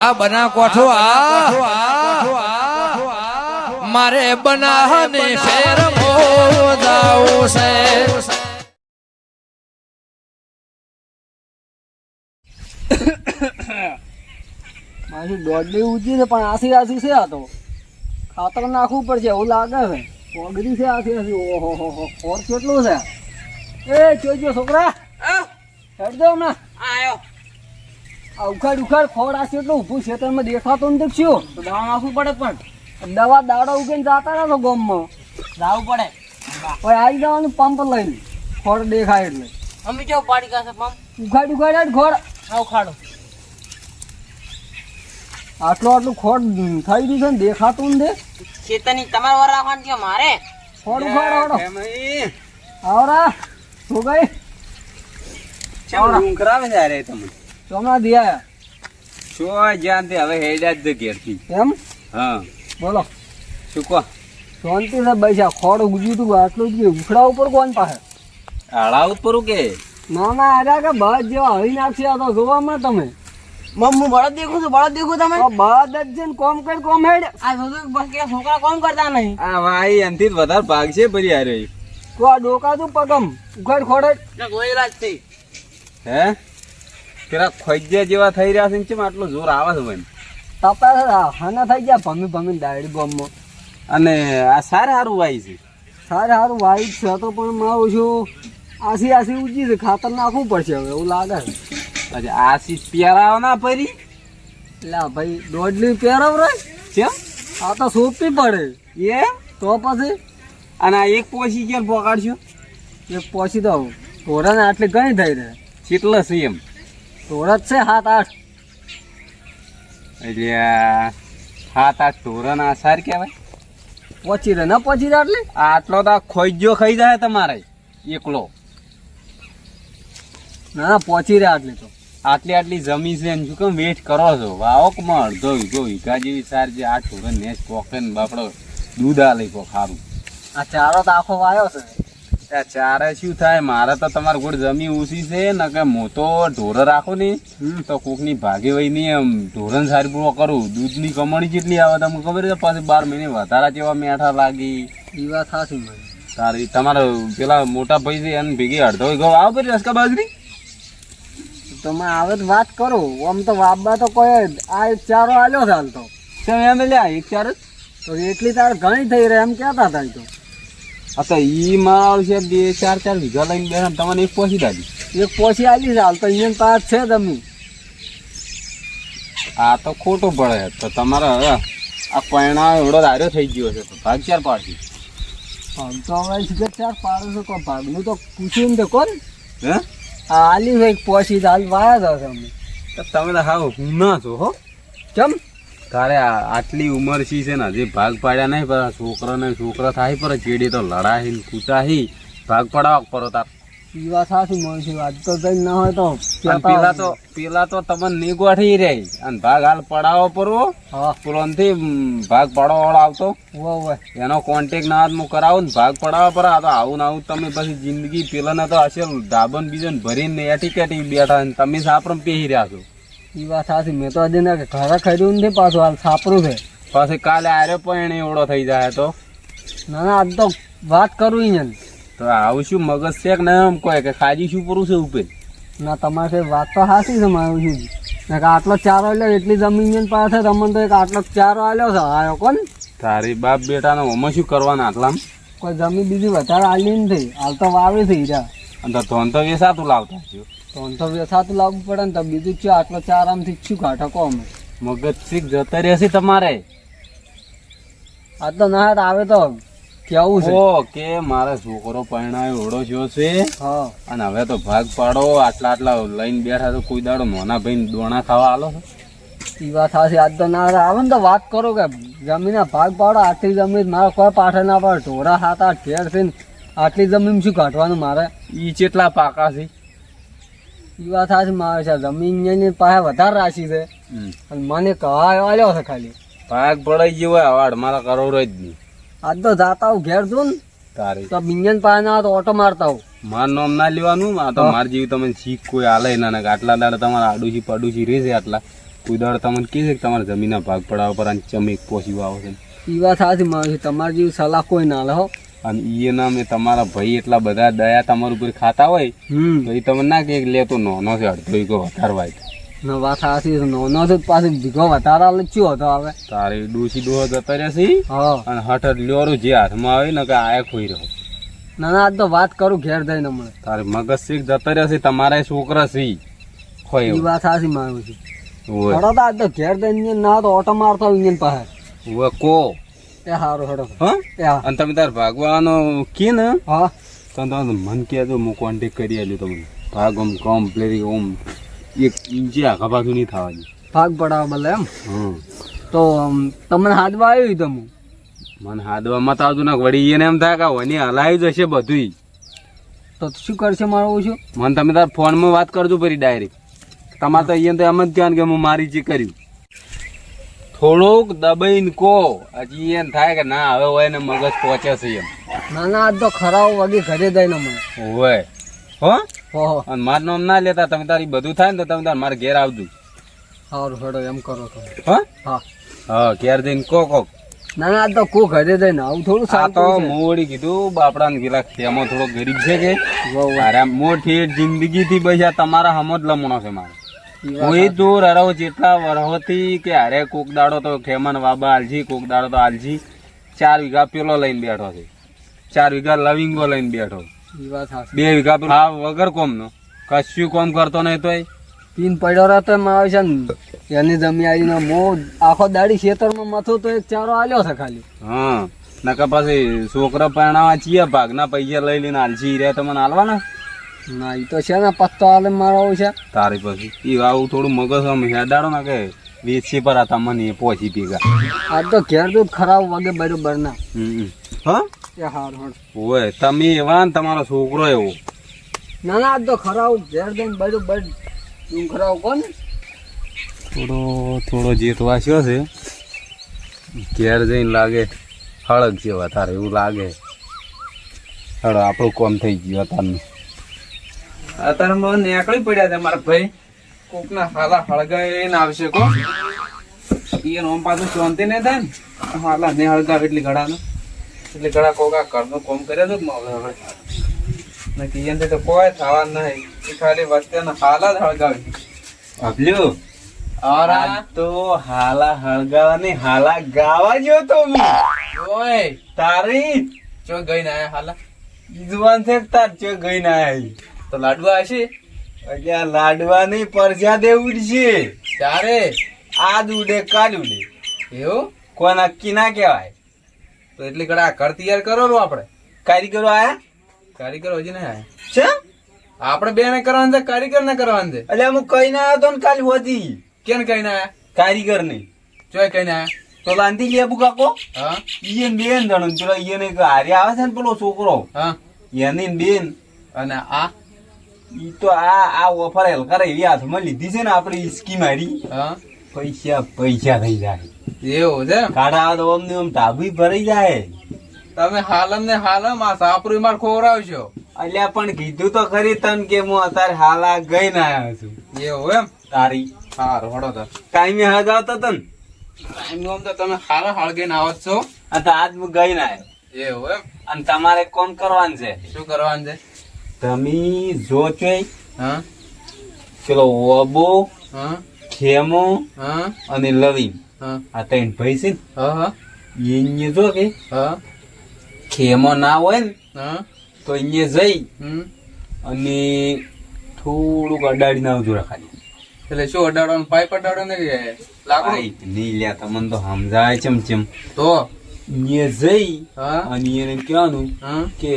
આ બના કોઠો આ. મારે બનાહને ફેર મોદાવું છે. મારી દોડલી ઊંચી છે પણ આસી આસી છે આ તો. ખાતર નાખવું પડશે એવું લાગે છે. ઓગરી છે આસી આસી ઓહો હો હો. ખોર કેટલું છે? એ જોજો છોકરા. હેડ દો હમણાં. આયો. આ ઉખાડ ઉખાડ ખોડ આ કેટલું ઊભું ખેતરમાં દેખાતો નથી શું તો દવા નાખવું પડે પણ. દવા દાડો ઉગીને જતા રહ્યા તો ગામમાં. જાવું પડે. હવે આવી જવાનું પંપ લઈને. ખોડ દેખાય એટલે. અમે કેવું પાડી કાશે પંપ? ઉખાડ ઉખાડ ખોડ. ખોર આવ ખાડો આટલું આટલું ખોટ થઈ ગયું છે ને દેખાતું નથી. ખેતરની તમારે વાર રાખવાનું છે મારે? ખોડ ઉખાડ આવડો આવરા શું ગઈ કરાવે છે અરે ચોમના દિયા છો જ્યાં તે હવે હેડ્યા જ ઘેરથી. એમ? હા. બોલો. શું કહો? શાંતિ છે બૈસા ખોડ ઉગ્યું તું આટલું જ ઉખડા ઉપર કોણ પાસે? આડા ઉપર કે? ના ના આડા કે બસ જેવા હળી નાખશે આ તો જોવામાં તમે. મમ્મી બળદ દેખું છું બળદ દેખું તમે? બળદ જ છે કોમ કર કોમ હેડ. આ જોજો બસ કે છોકરા કોમ કરતા નહીં. આ ભાઈ એનથી જ વધારે ભાગ છે ભરી આ રહી તો આ ડોકા તું પગમ. ઉખડ ખોડે ગોયેલા જ હે? પેલા ખોજ્યા જેવા થઈ રહ્યા છે ને કેમ આટલું જોર આવે છે ભાઈ? તપા હાના થઈ ગયા ભમી ભમી દાડી ગોમમાં. અને આ સારે સારું વાય છે? સારે સારું વાય છે. તો પણ મારું છું આસી આસી ઊંચી છે. ખાતર નાખવું પડશે હવે એવું લાગે છે. અચ્છા આસી પહેરાવો ના પરી એટલે ભાઈ દોડલી પહેરાવ રે કેમ? આ તો સોપી પડે. એ તો પછી? અને આ એક પોસી ક્યાં પોકાડશો એક તો દઉં ધોરણ આટલી ઘણી થઈ રહે. કેટલા છે એમ? જ છે સાત આઠ? એટલે સાત આઠ ધોરણ આ સાર કહેવાય? પહોંચી રહે ના પહોંચી રહે એટલે? આટલો તો ખોઈજો ખાઈ જાય તમારે એકલો. ના પહોંચી રહે આટલી તો. આટલી આટલી જમી છે એમ શું કેમ વેટ કરો છો? વાવકમાં અડધો વીઘો વીઘા જેવી સાર છે આ ઠોરન નેસ ને બાપડો દૂધ આ લઈ ખારું. આ ચારો તો આખો વાયો છે. ચારે શું થાય? મારે તો તમારે ગોળ જમી ઓછી છે ને કે હું તો ઢોર રાખો ને તો કોકની ભાગે વહી નહીં એમ. ઢોરણ સારી પૂરો કરું. દૂધની કમાણી કેટલી આવે તમને ખબર છે પાછી બાર મહિને વધારા જેવા મેઠા લાગી. એ વાત સાચી સારી તમારે પેલા મોટા ભાઈ છે એને ભેગી અડધો વીઘો આવો પછી રસકા બાજરી? તમે આવે તો વાત કરો. આમ તો વાબા તો કોઈ આ એક ચારો આલ્યો છે હાલ તો. એમ લ્યા એક ચાર તો એટલી તાર ઘણી થઈ રહે એમ કહેતા હતા તો. તો ઈ મારા છે બે ચાર ચાર વીઘા લઈને બેઠા તમને એક પોસી દાદી. એક પોસી આલી છે હાલ તો અહીંયા પાસ છે તમે આ તો ખોટું પડે. તો તમારે હવે આ પૈણા એવડો દાર્યો થઈ ગયો છે તો ભાગ ચાર પાડતી આમ તો હવે ચાર પાડો છો ભાગ ભાગનું તો પૂછ્યું ને તો કોણ હે? આ આલી ભાઈ પોસી હાલ વાયા જ હશે તો તમે હા હું ના છો હો. કેમ તારે આટલી ઉંમર સી છે ને? હજી ભાગ પાડ્યા નહીં પણ છોકરા ને છોકરા થાય પર ચેડી તો લડાહી ને કૂટાહી ભાગ પડાવવા કરો તાર. પીવા વાત સાચી મને છે આજ તો કઈ ના હોય તો પેલા તો પેલા તો તમને નહીં ગોઠવી રહી. અને ભાગ હાલ પડાવો પરવો હા. થી ભાગ પાડવા વાળો આવતો એનો કોન્ટેક ના હું કરાવું ને ભાગ પડાવવા પર આ તો આવું ને આવું તમે પછી જિંદગી પેલાને તો હશે ડાબન બીજન ભરીને એટી કેટી બેઠા તમે સાપરમ પહેરી રહ્યા છો. ઈ વાત સાચી. મેં તો આજે ના ઘરે ખર્યું નથી પાછું હાલ સાપરું છે. પાછી કાલે આરે પણ એવડો થઈ જાય તો? ના ના આજ તો વાત કરું અહીંયા તો આવું શું મગજ છે કે ના એમ કોઈ કે ખાજી શું પૂરું છે ઉપર ના તમારે કઈ વાત તો સાચી છે મારું શું? ને કે આટલો ચારો આલ્યો એટલી જમીન પાસે તમને તો એક આટલો ચારો આલ્યો છે આયો કોણ? તારી બાપ બેટાનો આમાં શું કરવાના આટલા કોઈ જમીન બીજી વધારે આલી નથી. હાલ તો વાવી થઈ જાય અને તો ધોન તો વેસાતું લાવતા છો તો વ્યથા તો વેસાતું પડે ને તો બીજું છે આટલો ચાર આમથી શું કહો અમે મગજ શીખ જતા રહેશે તમારે. આ તો ના આવે તો કેવું છે? ઓ કે મારે છોકરો પરણાયો ઓળો થયો છે. હા. અને હવે તો ભાગ પાડો આટલા આટલા લઈને બેઠા તો કોઈ દાડો મોના ભાઈ દોણા ખાવા આલો એ વાત સાચી આજ તો ના આવે ને તો વાત કરો કે જમીન ભાગ પાડો આટલી જમીન મારે કોઈ પાઠે ના પાડે. ઢોરા હાથ છે આટલી જમીન શું કાઢવાનું મારે? ઈ ચેટલા પાકા છે? ઈ વાત સાચી મારે છે જમીનની પાસે વધારે રાશી છે. અને મને કહા આલ્યો છે ખાલી. ભાગ પડાઈ ગયો હોય અવાડ મારા કરોડો જ નહીં. આજ તો જાતા હું ઘેર છું ને તારે. તો બિંજન પાસે ના તો ઓટો મારતા હું માર નામ ના લેવાનું આ તો માર જેવી તમે શીખ કોઈ આલે ના ના આટલા દાડા તમારા આડુસી પડુશી રહેશે આટલા. કોઈ દાડો તમને કહે છે કે તમારા જમીનના ભાગ પડાવ પર ચમેક પોસી આવો છે. ઈ વાત સાચી મારી તમારી જેવી સલાહ કોઈ ના લે હો. અને ઈ ના મેં તમારા ભાઈ એટલા બધા દયા તમારા ઉપર ખાતા હોય તો એ તમે ના કે લેતો નોનો છે અડધો ઈગો વધારવાય ના વાત સાચી છે પાછી ભીગો વધારા આલે ચિયો હતો હવે? તારે ડૂસી ડોહો જતા રહેશે હા. અને હઠ લ્યોરું જે હાથમાં આવે ને કે આયા ખોઈ રહ્યો. ના ના આજ તો વાત કરું ઘેર જઈને હમણાં. તારે મગજ શીખ જતો રહેશે તમારા છોકરા સી ખોઈ એ. વાત સાચી મારું છે. આજ તો ઘેર જઈને ના તો ઓટો મારતો પાસે કો. એ હારું હડો. હા? અને તમે તાર ભાગવાનો કે ને? હા. તો તમે મન કહેજો હું કોન્ટેક કરી આલ્યું તમને. ભાગ ઓમ કોમ પ્લેરી ઓમ એક જે આખા પાછું નહીં થવાની. ભાગ પડાવ બદલે એમ. તો તમને હાથમાં આવ્યું તમે મને હાદવામાં તો આવતું ના વળી એને એમ થાય કે વની હલાવી જશે બધુંય. તો શું કરશે મારું ઓછું? મને તમે તાર ફોનમાં વાત કરજો પરી ડાયરેક્ટ તમારે તો અહીંયા તો એમ જ ધ્યાન કે હું મારી જે કર્યું. થોડુંક દબાઈને કો હજી એમ થાય કે ના હવે હોય ને મગજ પહોંચે છે એમ. ના ના આજ તો ખરાબ વગી ઘરે જઈને મને હોય હો? અને માર નામ ના લેતા તમે તારી બધું થાય ને તો તમે તાર મારે ઘેર આવજો. સારું હડો એમ કરો તો હા? હા. હા ઘેર જઈને કો કો ના ના આજ તો કો ઘરે જઈને. આવું થોડું આ તો મોડી કીધું બાપડા ને ગીલા ખેમો થોડો ગરીબ છે કે? મોટી જિંદગી થી પૈસા તમારા હમો જ લમણો છે મારે. કોઈ દૂર રરાવ જેટલા વરહોથી કે અરે કોક દાડો તો ખેમન વાબા આલજી કોક દાડો તો આલજી. ચાર વીઘા પેલો લઈને બેઠો છે. ચાર વીઘા લવિંગો લઈને બેઠો બે વીઘા હા વગર કોમનો. કશું કોમ કરતો નહીં તોય. પીન પડ્યો રહેતો એમ આવે છે ને એની જમી આવીને મો આખો દાડી ખેતરમાં મથું તો એક ચારો આલ્યો છે ખાલી. હા નકા પછી છોકરા પરણાવા છીએ ભાગના પૈસા લઈ લઈને આલજી રહ્યા તમને આલવાના? ના એ તો છે ને પત્તો આલે મારો છે. તારી પછી એ આવું થોડું મગજ આમ હેડાડો ને કે વેચી પર હતા મને પહોંચી પીગા. આજ તો ઘેર દૂધ ખરાબ વાગે બરોબર ના. હા? એ હાર હાર. ઓય તમે એવા ને તમારો છોકરો એવો. ના ના આજ તો ખરાબ ઘેર દઈને બરોબર તું ખરાબ કોણ થોડો થોડો જીત વાસ્યો છે. ઘેર જઈને લાગે હળગ જેવા તારે એવું લાગે. હળો આપણું કોમ થઈ ગયું અત્યારનું અત્યારે મને નીકળી પડ્યા છે મારા ભાઈ. કોકના હાલા હળગાઈને આવશે કો. એ નોમ પાછું શાંતિ નહીં થાય ને. હાલા ને હળગાવે એટલી ઘડાનું એટલે ઘડા કોકા ઘરનું કોમ કર્યા તો હવે હવે. નક્કી એને તો કોઈ થવા નહીં. એ ખાલી વચ્ચેના હાલા જ હળગાવે. અભલ્યો અરા. આ તો હાલા હળગાવાની હાલા ગાવા જો તો ઓય. તારી. ચો ગઈ ના હાલા? ઈજવાન છે તાર ચો ગઈ ના આવી તો લાડવા હશે? એટલે લાડવા લાડવાની પરજા દે ઉડશે ત્યારે આજ ઉડે કાલ ઉડે. એવું? કોના નક્કી ના કહેવાય? તો એટલી આ ઘર તૈયાર કરો રો આપણે. કારીગરો આયા? કારીગર હજી નહીં આયા. છે આપણે બે ને કરવાનું છે કારીગર ને કરવાનું છે. એટલે હું કઈ ના આવ્યો તો ને કાલ હોતી. કેમ કઈ ના આયા? કારીગર નહીં ચોય કઈ ના આયા? તો લાંધી લેબુ કાકો હા. ઈયન બેન જણો પેલો ઈયન એક હારે આવે છે ને પેલો છોકરો. હા. એની બેન. અને આ? ઈ તો આ આ ઓફર હલકાર એવી હાથમાં લીધી છે ને આપણે ઈસકી મારી પૈસા પૈસા થઈ જાય. એવું છે કાઢા આવે તો અમને આમ ટાભી ભરાઈ જાય. તમે હાલમ ને હાલમ આ સાપરી માર ખોરાવશો એટલે પણ કીધું તો ખરી તન કે હું અત્યારે હાલા ગઈ ના આવ્યો છું. એવું એમ? તારી. સારું હડો તો. ટાઈમે હજ આવતો તન ટાઈમ આમ તો તમે હાલા હાળગીને આવો છો. આ તો આજ હું ગઈ ના આવ્યો. એવું એમ? અને તમારે કોણ કરવાનું છે? શું કરવાનું છે? તમે જો ચોય હા? પેલો ઓબો હા? ખેમો હા? અને લવિંગ. હા. આ ત્રણ ભાઈ છે હા એને જો કે હા. ખેમો ના હોય ને હા? તો અહીંયા જઈ અને થોડુંક અડાડી ના આવજો ખાલી એટલે શું અડાડવાનું પાઇપ અડાડો ને લાકડું? નહીં લ્યા તમને તો સમજાય ચમચમ તો? અહીંયા જઈ હા. અને એને કહેવાનું કે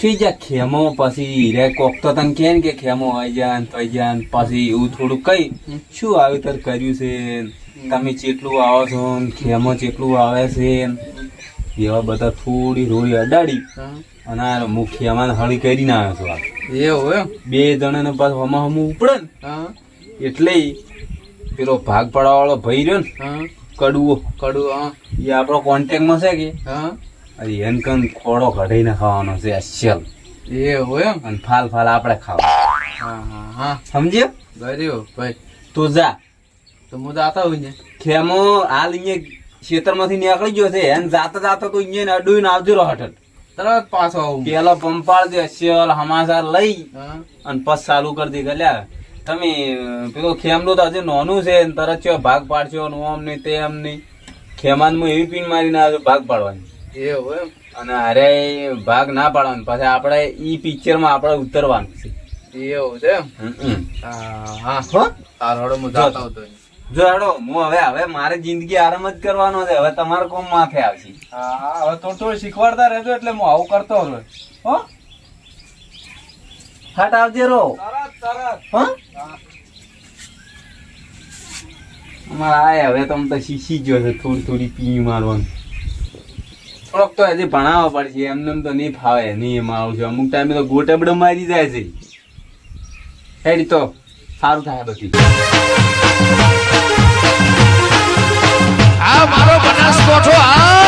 થઈ જા ખેમો પછી રે કોક તો તને કે ને કે ખેમો આવી જા ને તો આવી જા ને પછી એવું થોડું કઈ. શું વાવેતર કર્યું છે? તમે ચેટલું આવો છો ખેમો ચેટલું આવે છે એવા બધા થોડી રોડી અડાડી. અને આ હું ખેમાને હળી કરીને આવ્યો છો આ. એવું બે જણાને પાછું હમા હમું ઉપડે ને. એટલે પેલો ભાગ પાડવા વાળો ભાઈ રહ્યો ને કડવો કડવો એ આપણો કોન્ટેક્ટમાં છે કે? હા. અરે એને કન ખોડો કઢીને ખાવાનો છે સ્પેશિયલ એ હોય એમ? અને ફાલ ફાલ આપણે ખાવા. હા હા હા. સમજ્યો? ગર્યો ભાઈ. તું જા. તો હું જાતા હોય ને ખેમો હાલ અહીંયા ખેતરમાંથી નીકળી ગયો છે. એને જાતા જાતા તો અહીંયા અડુઈને આવજો રહો હઠ તરત પાછો આવું. પેલો પંપાળ દે અસલ હમાસા લઈ. અને પછી ચાલુ કરી દી ગલ્યા. તમે પેલો ખેમડું તો હજી નાનું છે તરત ચો ભાગ પાડશો ને ઓમ નહીં તેમ નહીં ખેમાનમાં એવી પીન મારીને ભાગ પાડવાની. એવું અને અરે ભાગ ના પાડવાનો પછી આપણે ઈ પિક્ચરમાં આપણે ઉતરવાનું છે. એવું છે. હા હા. હું જાતા જો હેડો હું હવે હવે મારે જિંદગી આરામ જ કરવાનો છે. હવે તમારે કોમ માથે આવશે. હા હવે થોડું થોડું શીખવાડતા રહેજો એટલે હું આવું કરતો રહ્યો હો? ફાટ આવજે રો. તરત તરત. હો? અમારે આય હવે તમે તો શીખી ગયો છે થોડી થોડી પી મારવાનું. થોડોક તો હજી ભણાવવા પડશે, એમને તો નહીં ફાવે, નહીં એમાં આવશે અમુક ટાઈમે તો ગોટબડો મારી જાય છે. હેડી તો, સારું થાય બધું. આ મારો બનાસકોઠો આ